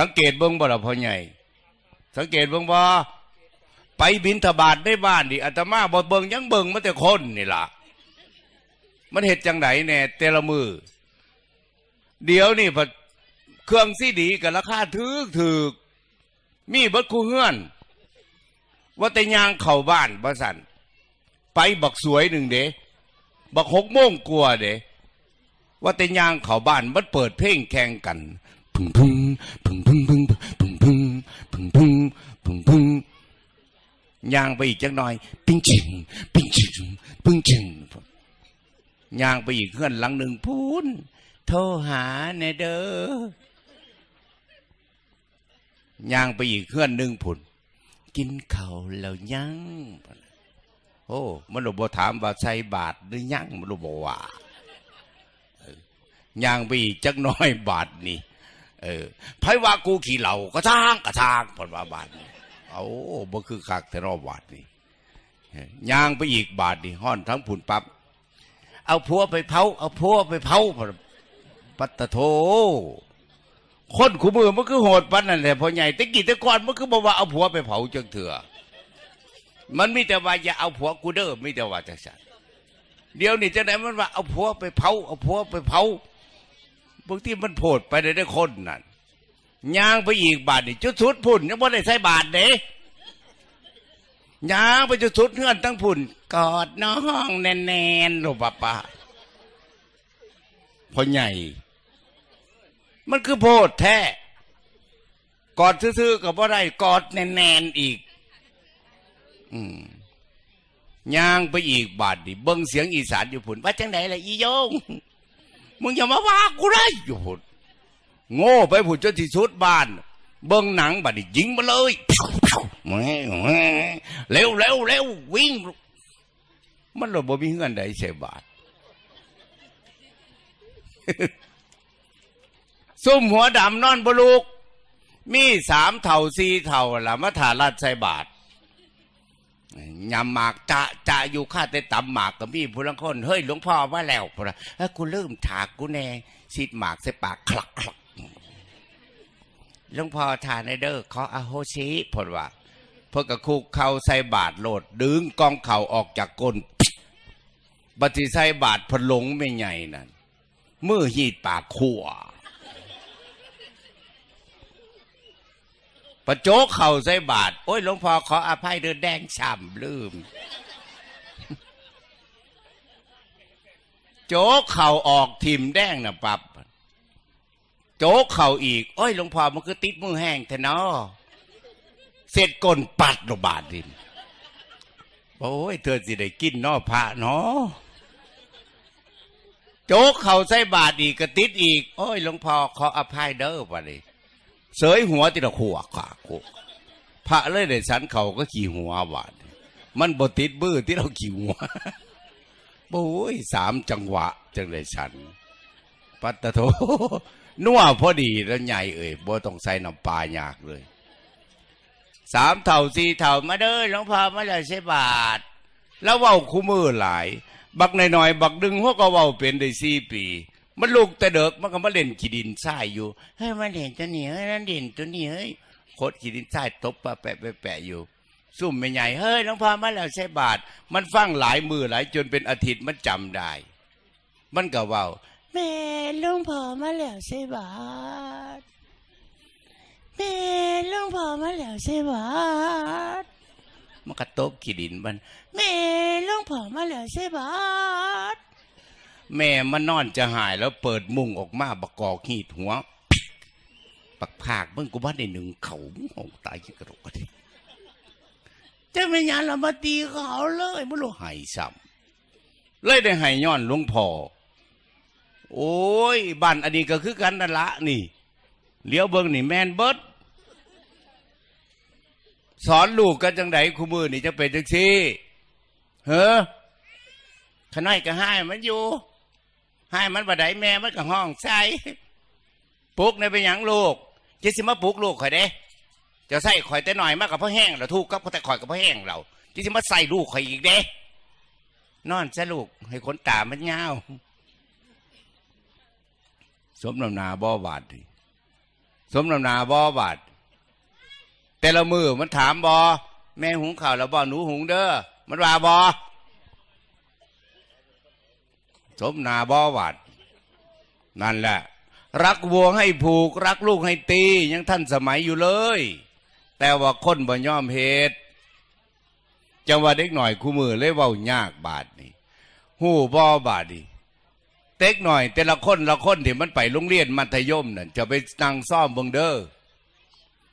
สังเกตเบิ้งบ่ละพ่อใหญ่ สังเกตเบิ้งบ่ไปบินทบาทได้บ้านดิอาตมาบ่เบิ้งยังเบิ้งมาแต่คนนี่ล่ะ มันเห็ดจังไหนแน่แต่ละมือ เดี๋ยวนี่พอเครื่องซีดีกับราคาถึกถึกมีเบิดคู่เฮือน ว่าแต่ยางเข้าบ้านบ่สันไปบักสวยหนึ่งเด้บักหกโมงกลัวเด้ว่าแต่ยางเข้าบ้านมันเปิดเพลงแข่งกัน พึ่งพึ่ง พึ่งพึ่งพึ่งพึ่งพึ่งพึ่งพึ่งพึ่งพึ่งย่างไปอีกจักหน่อย ปิ้งจิงปิ้งจิงปิ้งจิงย่างไปอีกเคลื่อนหลังหนึ่งพูนโทรหาแน่เด้อย่างไปอีกเคลื่อนหนึ่งผุนกินเขาแล้วยังโอ้มันรู้บ่ถามว่าใส่บาทหรือยังมันรู้บ่ว่าย่างไปอีกจักหน้อยบาทนี่ เออไผว่ากูขี่เหล่ากระทางกระทางเพนว่าบาทนี่เอาบ่คือคักแต่รอบบาทนี่ยางไปอีกบาทนี่ห้อนทั้งผุนปับ๊บเอาพัวไปเผาเอาพัวไปเผาพะปัตตะโทคนขูมือมันคือโหดปันนั่นแหละพ่อใหญ่แต่กี่แต่ก่อนมันคือบอกว่าเอาผัวไปเผาจังเถื่อมันมีแต่ว่าอย่าเอาผัวกูเด้อมีแต่ว่าจังสันเดี๋ยวนี้จะไหนมันว่าเอาผัวไปเผาเอาผัวไปเผา บางทีมันโผดไปได้ได้คนนั่นย่างไปอีกบาทนี่จุดสุดพุ่นยังไม่ได้ใส่บาทเด้ย่างไปจุดสุดเงื่อนตั้งพุ่น กอดน้องแน่นๆหลวงป้าป้าพอใหญ่ มันคือโพดแท้กอดซื่อๆกับว่าได้กอดแน่นๆอีก อืมย่างไปอีกบาทดิเบิ้งเสียงอีสานอยู่ผุนว่าจังไหนล่ะอีโยง มึงอย่ามาว่ากูได้อยู่ผุนโง่ไปผุนจนที่สุดบ้าน เบิ้งหนังบาดดิยิงมาเลยเร็วเร็วเร็ววิ่ง มันเราบ่มีเงินใดเสียบาทซุ่มหัวดำนอนบลูก มีสามเท่าสี่เท่าละมาถาราดใส่บาท ยำหมากจะจะอยู่ข้าแต่ตำหมากก็มีผู้ลังคนเฮ้ยหลวงพ่อว่าแล้วพอละเอ้ยกูลืมถากกูแน่ซีดหมากใส่ปากคลักคลักหลวงพ่อทานในเด้อขออโหสิพอว่าเพื่อกระคุกเข่าใส่บาทโหลด ดึงกองเข่าออกจากก้นบัติใส่บาทพลงไม่ใหญ่นั่นมือหีดปากขั่ว ประโจกเข่าใส่บาท โอ้ยหลวงพ่อขออภัยเดินแดงฉ่ำลืม โจกเข่าออกทิมแดงนะปับ โจกเข่าอีก โอ้ยหลวงพ่อมันคือติดมือแห้งแท้เนาะเสร็จกลนปัดลงบาทดินโอ้ยเธอสิได้กินนอพระเนาะโจกเข่าใส่บาทอีกก็ติดอีก โอ้ยหลวงพ่อขออภัยเด้อวะนี่ เสยหัวติละขวขวาโคพระเลยได้สันเขาก็ขี่หัวบาดมันบติดบื้อที่เราขี่หัวโอ้ยสามจังหวะ จังเลยสัน ปัตตะโทนัวพอดีแล้วใหญ่เอ่ยบ่ต้องใส่น้ำปลาอยากเลย สามเท่าสี่เท่ามาเด้อหลวงพ่อมาเลยใช่บาท แล้วเว้าคู่มือหลาย บักหน่อยๆบักดึงหัวก็เว้าเป็นได้สี่ปี มันลูกแต่เด็กมันก็มาเล่นขี้ดินทรายอยู่เฮ้ยมันเห็นตัวนี้เฮ้ยนั่นเด่นตัวนี้เฮ้ยโคตรขี้ดินทรายตบปะแปะแปะแปะอยู่ซุ่มไม่ใหญ่เฮ้ยหลวงพ่อมาแล้วใช่บาท มันฟังหลายมือหลายจนเป็นอาทิตย์มันจำได้ มันก็เว้าแม่หลุงพ่อมาแล้วใช่บาทแม่หลุงพ่อมาแล้วใช่บาทมันก็ตบขี้ดินมันแม่หลุงพ่อมาแล้วใช่บาท แม่มันนอนจะหายแล้วเปิดมุงออกมาบกกอกหีดหัว ปักผากมึงกูบ้าในหนึ่งเขามึงหงตายยิ่งกระดกกระดิจะไม่ยันเรามาตีเขาเลยบุรุษหายซ้ำเลยได้หายย้อนหลวงพ่อโอ้ยบ้านอันนี้ก็คือกันนั่นละนี่เลี้ยวเบิ้งนี่แมนเบิร์ดสอนลูกกันจังไดคู่มือนี่จะเป็นจังซี่เฮ้อขน้อยก็ให้มันอยู่ ให้มันบ่ได้แม่มันก็ห้องใส่ปลุกในเป็นหยังลูกจะสิมาปลุกลูกข่อยเด้จะใส่ข่อยแต่หน่อยมากกับพ่อแห้งเราถูกกับแต่ข่อยกับพ่อแห้งเราจะสิมาใส่ลูกข่อยอีกเด้นอนซะลูกให้ขนตามันยาวสมนำนาบ่บาดสมนำนาบอบาดแต่ละมือมันถามบอแม่หุงข้าวแล้วบอหนูหุงเด้อมันว่าบอ สมนาบอบาดนั่นแหละ รักวัวให้ผูก รักลูกให้ตี ยังท่านสมัยอยู่เลย แต่ว่าคนบ่ยอมเหตุจังว่าเด็กหน่อยคู่มือเลยเว้ายากบาดนี่หู้บ่บาดนี่เต็กหน่อย แต่ละคนละคนที่มันไปโรงเรียนมัธยมนั่นจะไปนั่งซ่อมเบิงเด้อ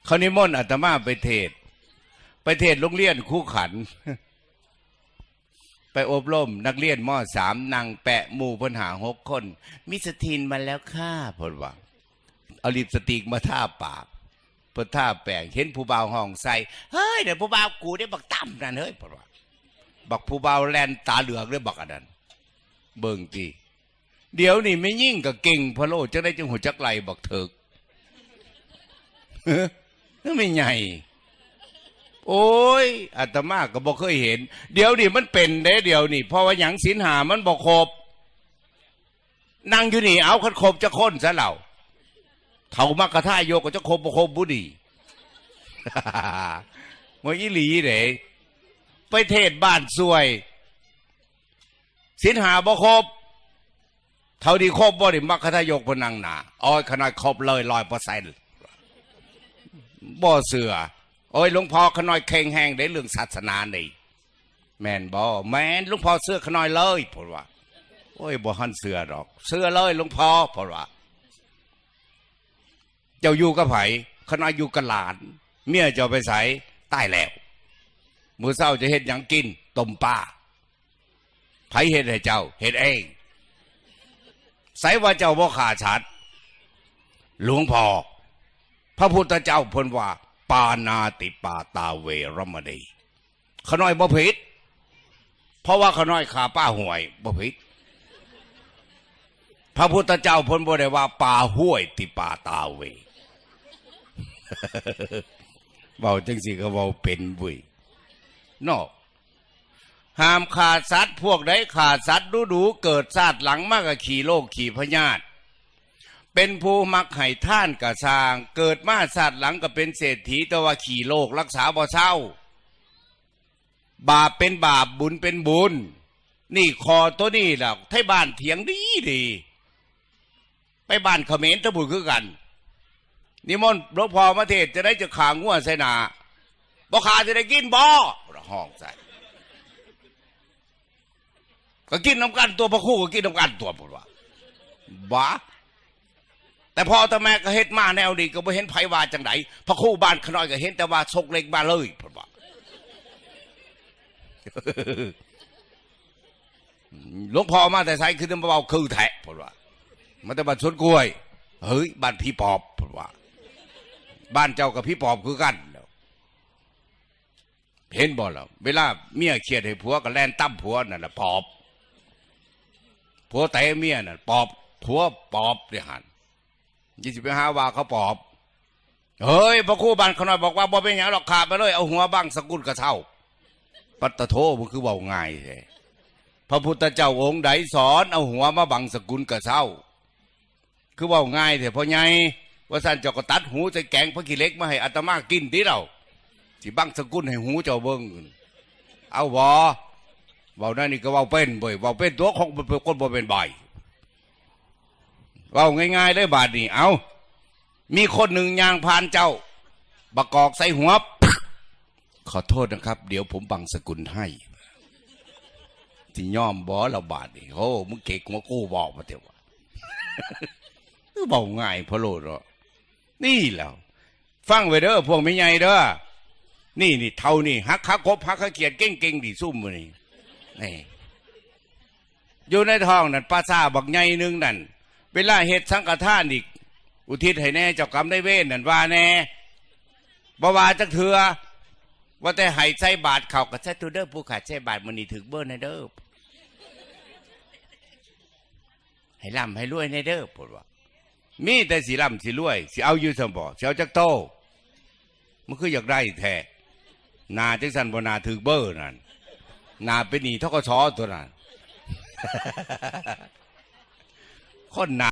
เขานิมนต์อาตมาไปเทศ ไปเทศโรงเรียนคู่ขัน ไปอบรมนักเรียนมสามนางแปะหมู่ปัญหาหกคน มิสทีนมาแล้วค่ะพลว่าเอาลิปสติกมาทาปากเพื่อทาแปงเห็นผู้บ่าวห้องใส่เฮ้ยเดี๋ยวผู้บ่าวกูได้บักตั้มนั่นเฮ้ยพลว่าบักผู้บ่าวแลนตาเหลือกเลยบักอันนั้นเบิ่งตีเดี๋ยวนี่ไม่ยิ่งกับเก่งพะโลจะได้จังหัวจักไหลบักเถิกเฮ้อไม่ใหญ่ โอ้ยอาตมาก็บอกเคยเห็น เดี๋ยวนี่มันเป็นเด้เดี๋ยวนี่เพราะว่าหยังสินหามันบอกครบนั่งอยู่นี่เอาคันครบจะค้นซะเหล่าเท่ามากระท่ายโยกก็จะครบบ่ครบบุดีมวยอีหลีเด้ไปเทศบ้านสวย สินหาบ่ครบเท่าดีครบบ่ดิมักคทายกพนังหนาอ้อยขนาดครบเลยร้อยเปอร์เซ็นต์บ่เสือ โอ้ยหลวงพ่อขน้อยเข่งแห้งได้เรื่องศาสนานี่แมนบ่แมนหลวงพ่อเสื้อขน้อยเลยพดว่าโอ้ยบ่หันเสื้อดอก เสื้อเลยหลวงพ่อพดว่า เจ้าอยู่กับไผขน้อยอยู่กับหลาน เมียเจ้าไปใส่ใต้แล้วมือเช้าจะเฮ็ดหยังกินต้มปลาไผเฮ็ดให้เจ้าเฮ็ดเองใส่ว่าเจ้าบ่ขาชัด หลวงพ่อพระพุทธเจ้าพนว่า ปานาติปาตาเวรมณีขน้อยบ่ผิดเพราะว่าขน้อยขาป้าห่วยบ่ผิดพระพุทธเจ้าพิ่นบ่ได้ว่าปาห้วยติปาตาเวเว้าจังสิก็เว้าเป็นเว้ยนอกห้ามขาดสัตว์พวกใดขาดสัตว์ดูดูเกิดชาตหลังมากกขี่โลกขี่พญาติ เป็นผู้มักไห้ท่านกะสร้าง เกิดมาศาสตร์หลังก็เป็นเศรษฐีแต่ว่าขี่โลกรักษาบ่เศร้า บาปเป็นบาปบุญเป็นบุญ นี่คอตัวนี้แหละไทยบ้านเถียงดีดี ไปบ้านเขมรทบุญคือกัน นิมนต์หลวงพ่อมาเทศจะได้จะขางัวใส่นาบ่ขาจะได้กินบ่ห้องใส่ก็กินน้ำกันตัวพระคู่ก็กินน้ำกันตัวผมว่าบ้า แต่พ่อต่แม่ก็เฮ็ดมาแนวดีก็บ่เห็นไผว่าจังไดพระคู่บ้านขน้อยก็เห็นแต่ว่าชกเล็กมาเลยเพิ่นว่าหลวงพ่อมาแต่ไสคือเบาคือแทะเพิ่นว่ามาแต่บ้านสวนกล้วยเฮ้ยบ้านพี่ปอบเพิ่นว่า บ้านเจ้ากับพี่ปอบคือกันเห็นบ่ล่ะเวลาเมียเครียดให้ผัวก็แล่นตั้มผัวนั่นน่ะปอบผัวเตะเมียน่ะปอบผัวปอบเดี๋ยหัน ยี่สิบไปหาว่าเขาปอบเฮ้ยพระคู่บ้านขน้อยบอกว่าบ่เป็นหยังหรอกขาดไปเลยเอาหัวบังสกุลกระเท่า ปัตตะโทมันคือเบาง่ายแท้พระพุทธเจ้าองค์ใดสอน เอาหัวมาบังสกุลกระเท่า คือเบาง่ายแต่พอไงว่าสันเจ้าก็ตัดหูใส่แกงพระกิเล็กมาให้อาตมากินที่เราสิบังสกุลให้หูเจ้าเบิ้งเอาบอเบานั่นนี่ก็เบาเป็นบ่ยเบาเป็นตัวของเป็นคนบ่เป็นใบ เว่าง่ายๆเลยบาทนี้เอามีคนหนึ่งยางพานเจ้าบกอกใส่หัวขอโทษนะครับ เดี๋ยวผมบังสกุลให้ที่ย่อมบอเราบาทนี่โอ้มึงเก่งมากู้บอกมาเถอะวะเบาง่ายพะโลดเหรอนี่แล้ว ฟังไว้เด้อพวกไม่ใหญ่เด้อนี่นี่เท่านี่ฮักฮักคบฮักฮักเกียดเก่งเก่งดีซุ่มมือนี่นี่อยู่ในท้องนั่นป้าซาบักใหญ่นึงนั่น เวลาเฮ็ดสังฆทานอีก อุทิศให้แน่เจ้ากรรมได้เว้นนั่นว่าแน่บ่ว่าจักเถือว่าแต่ให้ใส่บาทเขาก็ใส่ตัวเด้อผู้ขาดใส่บาทมันนี่ถึกเบิ้ในเด้อให้ร่ำให้รวยในเด้อพูดว่า มีแต่สิร่ำสิรวยสิเอาอยู่สมบ่สิเอาจักโตมันคืออยากได้แท้นาจังสันบนาถึกเบอร์นั่นนาเป็นหนีทกชตัวนั้น คนหนา